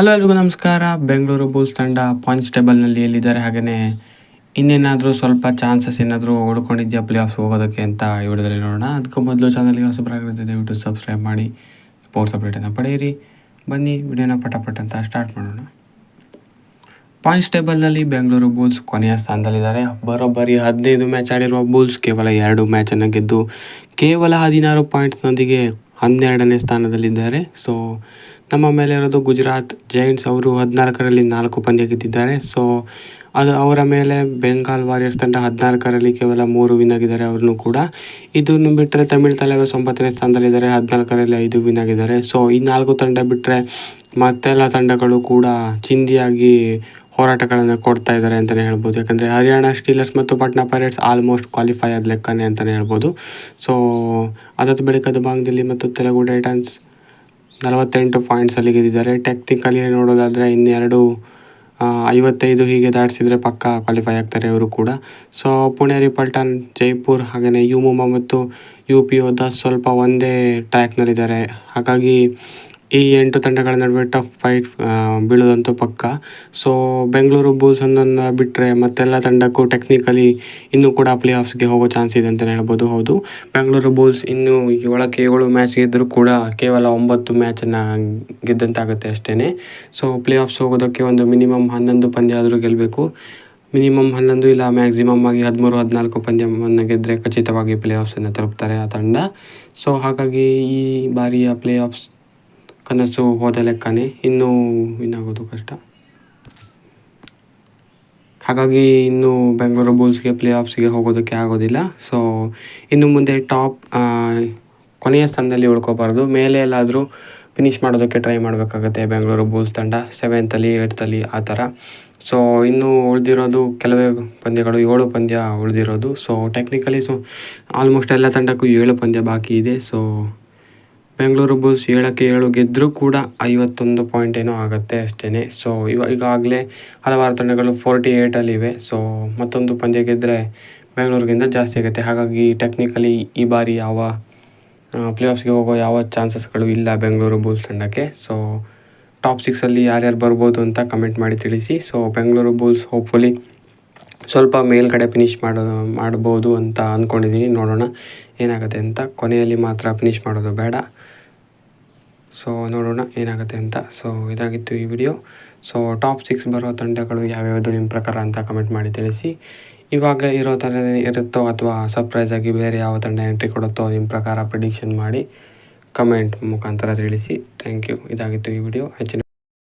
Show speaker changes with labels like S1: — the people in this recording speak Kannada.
S1: ಹಲೋ ಎಲ್ರಿಗೂ ನಮಸ್ಕಾರ. ಬೆಂಗಳೂರು ಬುಲ್ಸ್ ತಂಡ ಪಾಯಿಂಟ್ಸ್ ಟೇಬಲ್ನಲ್ಲಿ ಎಲ್ಲಿದ್ದಾರೆ ಹಾಗೆಯೇ ಇನ್ನೇನಾದರೂ ಸ್ವಲ್ಪ ಚಾನ್ಸಸ್ ಏನಾದರೂ ಉಳ್ಕೊಂಡಿದ್ಯಾ ಪ್ಲೇ ಆಫ್ಸ್ ಹೋಗೋದಕ್ಕೆ ಅಂತ ಈ ವಿಡಿಯೋದಲ್ಲಿ ನೋಡೋಣ. ಅದಕ್ಕೂ ಮೊದಲು ಚಾನಲ್ಗೆ ಹೊಸಬರಾಗಿರುತ್ತೆ ದಯವಿಟ್ಟು ಸಬ್ಸ್ಕ್ರೈಬ್ ಮಾಡಿ ಸ್ಪೋರ್ಟ್ಸ್ ಅಪ್ಡೇಟನ್ನು ಪಡೆಯಿರಿ. ಬನ್ನಿ ವಿಡಿಯೋನ ಪಟಪಟ ಅಂತ ಸ್ಟಾರ್ಟ್ ಮಾಡೋಣ. ಪಾಯಿಂಟ್ಸ್ ಟೇಬಲ್ನಲ್ಲಿ ಬೆಂಗಳೂರು ಬುಲ್ಸ್ ಕೊನೆಯ ಸ್ಥಾನದಲ್ಲಿದ್ದಾರೆ. ಬರೋಬ್ಬರಿ ಹದಿನೈದು ಮ್ಯಾಚ್ ಆಡಿರುವ ಬುಲ್ಸ್ ಕೇವಲ ಎರಡು ಮ್ಯಾಚನ್ನು ಗೆದ್ದು ಕೇವಲ ಹದಿನಾರು ಪಾಯಿಂಟ್ಸ್ನೊಂದಿಗೆ ಹನ್ನೆರಡನೇ ಸ್ಥಾನದಲ್ಲಿದ್ದಾರೆ. ಸೊ ನಮ್ಮ ಮೇಲೆ ಇರೋದು ಗುಜರಾತ್ ಜೈಂಟ್ಸ್ ಅವರು ಹದಿನಾಲ್ಕರಲ್ಲಿ ನಾಲ್ಕು ಪಂದ್ಯ ಗೆದ್ದಿದ್ದಾರೆ. ಸೊ ಅದು ಅವರ ಮೇಲೆ ಬೆಂಗಾಲ್ ವಾರಿಯರ್ಸ್ ತಂಡ ಹದಿನಾಲ್ಕರಲ್ಲಿ ಕೇವಲ ಮೂರು ವಿನ್ ಆಗಿದ್ದಾರೆ ಅವ್ರನ್ನೂ ಕೂಡ. ಇದನ್ನು ಬಿಟ್ಟರೆ ತಮಿಳ್ ತಲೆವೇಸ್ ಒಂಬತ್ತನೇ ಸ್ಥಾನದಲ್ಲಿದ್ದಾರೆ, ಹದಿನಾಲ್ಕರಲ್ಲಿ ಐದು ವಿನ್ ಆಗಿದ್ದಾರೆ. ಸೊ ಈ ನಾಲ್ಕು ತಂಡ ಬಿಟ್ಟರೆ ಮತ್ತೆಲ್ಲ ತಂಡಗಳು ಕೂಡ ಚಿಂದಿಯಾಗಿ ಹೋರಾಟಗಳನ್ನು ಕೊಡ್ತಾ ಇದ್ದಾರೆ ಅಂತಲೇ ಹೇಳ್ಬೋದು. ಯಾಕಂದರೆ ಹರಿಯಾಣ, ಸ್ಟೀಲರ್ಸ್ ಮತ್ತು ಪಟ್ನಾ ಪೈರೇಟ್ಸ್ ಆಲ್ಮೋಸ್ಟ್ ಕ್ವಾಲಿಫೈ ಆದ ಲೆಕ್ಕನೇ ಅಂತಲೇ ಹೇಳ್ಬೋದು. ಸೊ ಅದಾದ ಬಳಿಕ ಭಾಗದಲ್ಲಿ ಮತ್ತು ತೆಲುಗು ಟೈಟನ್ಸ್ ನಲವತ್ತೆಂಟು ಪಾಯಿಂಟ್ಸಲ್ಲಿ ಗೆದ್ದಿದ್ದಾರೆ. ಟೆಕ್ನಿಕಲಿ ನೋಡೋದಾದರೆ ಇನ್ನೆರಡು ಐವತ್ತೈದು ಹೀಗೆ ದಾಟಿಸಿದರೆ ಪಕ್ಕ ಕ್ವಾಲಿಫೈ ಆಗ್ತಾರೆ ಅವರು ಕೂಡ. ಸೊ ಪುಣೆ ರಿಪಲ್ಟನ್ ಜೈಪುರ್ ಹಾಗೆಯೇ ಯು ಮತ್ತು ಯು ಪಿ ಯೋಧ ಸ್ವಲ್ಪ ಒಂದೇ ಟ್ರ್ಯಾಕ್ನಲ್ಲಿದ್ದಾರೆ ಹಾಗಾಗಿ ಈ ಎಂಟು ತಂಡಗಳ ನಡುವೆ ಟಫ್ ಫೈಟ್ ಬೀಳೋದಂತೂ ಪಕ್ಕ. ಸೊ ಬೆಂಗಳೂರು ಬುಲ್ಸ್ ಅನ್ನೋದನ್ನ ಬಿಟ್ಟರೆ ಮತ್ತೆಲ್ಲ ತಂಡಕ್ಕೂ ಟೆಕ್ನಿಕಲಿ ಇನ್ನೂ ಕೂಡ ಪ್ಲೇ ಆಫ್ಸ್ಗೆ ಹೋಗೋ ಚಾನ್ಸ್ ಇದೆ ಅಂತಲೇ ಹೇಳ್ಬೋದು. ಹೌದು. ಬೆಂಗಳೂರು ಬುಲ್ಸ್ ಇನ್ನೂ ಏಳಕ್ಕೆ ಏಳು ಮ್ಯಾಚ್ ಗೆದ್ದರೂ ಕೂಡ ಕೇವಲ ಒಂಬತ್ತು ಮ್ಯಾಚನ್ನು ಗೆದ್ದಂತಾಗುತ್ತೆ ಅಷ್ಟೇ ಸೊ ಪ್ಲೇ ಆಫ್ಸ್ ಹೋಗೋದಕ್ಕೆ ಒಂದು ಮಿನಿಮಮ್ ಹನ್ನೊಂದು ಪಂದ್ಯ ಆದರೂ ಗೆಲ್ಲಬೇಕು ಮಿನಿಮಮ್ ಹನ್ನೊಂದು ಇಲ್ಲ ಮ್ಯಾಕ್ಸಿಮಮ್ ಆಗಿ ಹದಿಮೂರು, ಹದಿನಾಲ್ಕು ಪಂದ್ಯವನ್ನು ಗೆದ್ದರೆ ಖಚಿತವಾಗಿ ಪ್ಲೇ ಆಫ್ಸನ್ನು ತಲುಪ್ತಾರೆ ಆ ತಂಡ. ಸೊ ಹಾಗಾಗಿ ಈ ಬಾರಿಯ ಪ್ಲೇ ಆಫ್ಸ್ ಕನಸು ಹೋದ ಲೆಕ್ಕನೇ ಇನ್ನೂ ಇನ್ನಾಗೋದು ಕಷ್ಟ. ಹಾಗಾಗಿ ಇನ್ನೂ ಬೆಂಗಳೂರು ಬುಲ್ಸ್ಗೆ ಪ್ಲೇ ಆಫ್ಸ್ಗೆ ಹೋಗೋದಕ್ಕೆ ಆಗೋದಿಲ್ಲ. ಸೊ ಇನ್ನು ಮುಂದೆ ಟಾಪ್ ಕೊನೆಯ ಸ್ಥಾನದಲ್ಲಿ ಉಳ್ಕೋಬಾರ್ದು. ಮೇಲೆ ಎಲ್ಲಾದರೂ ಫಿನಿಷ್ ಮಾಡೋದಕ್ಕೆ ಟ್ರೈ ಮಾಡಬೇಕಾಗತ್ತೆ ಬೆಂಗಳೂರು ಬುಲ್ಸ್ ತಂಡ. ಸೆವೆಂತಲ್ಲಿ ಏಯ್ತಲ್ಲಿ ಆ ಥರ. ಸೊ ಇನ್ನು ಉಳಿದಿರೋದು ಕೆಲವೇ ಪಂದ್ಯಗಳು ಏಳು ಪಂದ್ಯ ಉಳಿದಿರೋದು. ಸೊ ಟೆಕ್ನಿಕಲಿ ಸೊ ಆಲ್ಮೋಸ್ಟ್ ಎಲ್ಲ ತಂಡಕ್ಕೂ ಏಳು ಪಂದ್ಯ ಬಾಕಿ ಇದೆ. ಸೊ ಬೆಂಗಳೂರು ಬುಲ್ಸ್ ಏಳಕ್ಕೆ ಏಳು ಗೆದ್ದರೂ ಕೂಡ ಐವತ್ತೊಂದು ಪಾಯಿಂಟ್ ಏನೋ ಆಗುತ್ತೆ ಅಷ್ಟೇ ಸೊ ಇವಾಗ ಈಗಾಗಲೇ ಹಲವಾರು ತಂಡಗಳು ಫೋರ್ಟಿ ಏಯ್ಟಲ್ಲಿವೆ ಸೊ ಮತ್ತೊಂದು ಪಂದ್ಯ ಗೆದ್ದರೆ ಬೆಂಗಳೂರಿಗಿಂತ ಜಾಸ್ತಿ ಆಗುತ್ತೆ. ಹಾಗಾಗಿ ಟೆಕ್ನಿಕಲಿ ಈ ಬಾರಿ ಯಾವ ಪ್ಲೇ ಆಫ್ಸ್ಗೆ ಹೋಗೋ ಯಾವ ಚಾನ್ಸಸ್ಗಳು ಇಲ್ಲ ಬೆಂಗಳೂರು ಬುಲ್ಸ್ ತಂಡಕ್ಕೆ. ಸೊ ಟಾಪ್ ಸಿಕ್ಸಲ್ಲಿ ಯಾರ್ಯಾರು ಬರ್ಬೋದು ಅಂತ ಕಮೆಂಟ್ ಮಾಡಿ ತಿಳಿಸಿ. ಸೊ ಬೆಂಗಳೂರು ಬುಲ್ಸ್ ಹೋಪ್ಫುಲಿ ಸ್ವಲ್ಪ ಮೇಲ್ಗಡೆ ಫಿನಿಷ್ ಮಾಡೋ ಮಾಡ್ಬೋದು ಅಂತ ಅಂದ್ಕೊಂಡಿದ್ದೀನಿ ನೋಡೋಣ ಏನಾಗುತ್ತೆ ಅಂತ. ಕೊನೆಯಲ್ಲಿ ಮಾತ್ರ ಫಿನಿಷ್ ಮಾಡೋದು ಬೇಡ. ಸೊ ನೋಡೋಣ ಏನಾಗುತ್ತೆ ಅಂತ. ಸೊ ಇದಾಗಿತ್ತು ಈ ವಿಡಿಯೋ ಸೊ ಟಾಪ್ ಸಿಕ್ಸ್ ಬರೋ ತಂಡಗಳು ಯಾವ್ಯಾವುದು ನಿಮ್ಮ ಪ್ರಕಾರ ಅಂತ ಕಮೆಂಟ್ ಮಾಡಿ ತಿಳಿಸಿ. ಇವಾಗ ಇರೋ ಥರ ಇರುತ್ತೋ ಅಥವಾ ಸರ್ಪ್ರೈಸ್ ಆಗಿ ಬೇರೆ ಯಾವ ತಂಡ ಎಂಟ್ರಿ ಕೊಡುತ್ತೋ ನಿಮ್ಮ ಪ್ರಕಾರ ಪ್ರಿಡಿಕ್ಷನ್ ಮಾಡಿ ಕಮೆಂಟ್ ಮುಖಾಂತರ ತಿಳಿಸಿ. ಥ್ಯಾಂಕ್ ಯು ಇದಾಗಿತ್ತು ಈ ವಿಡಿಯೋ ಹೆಚ್ಚಿನ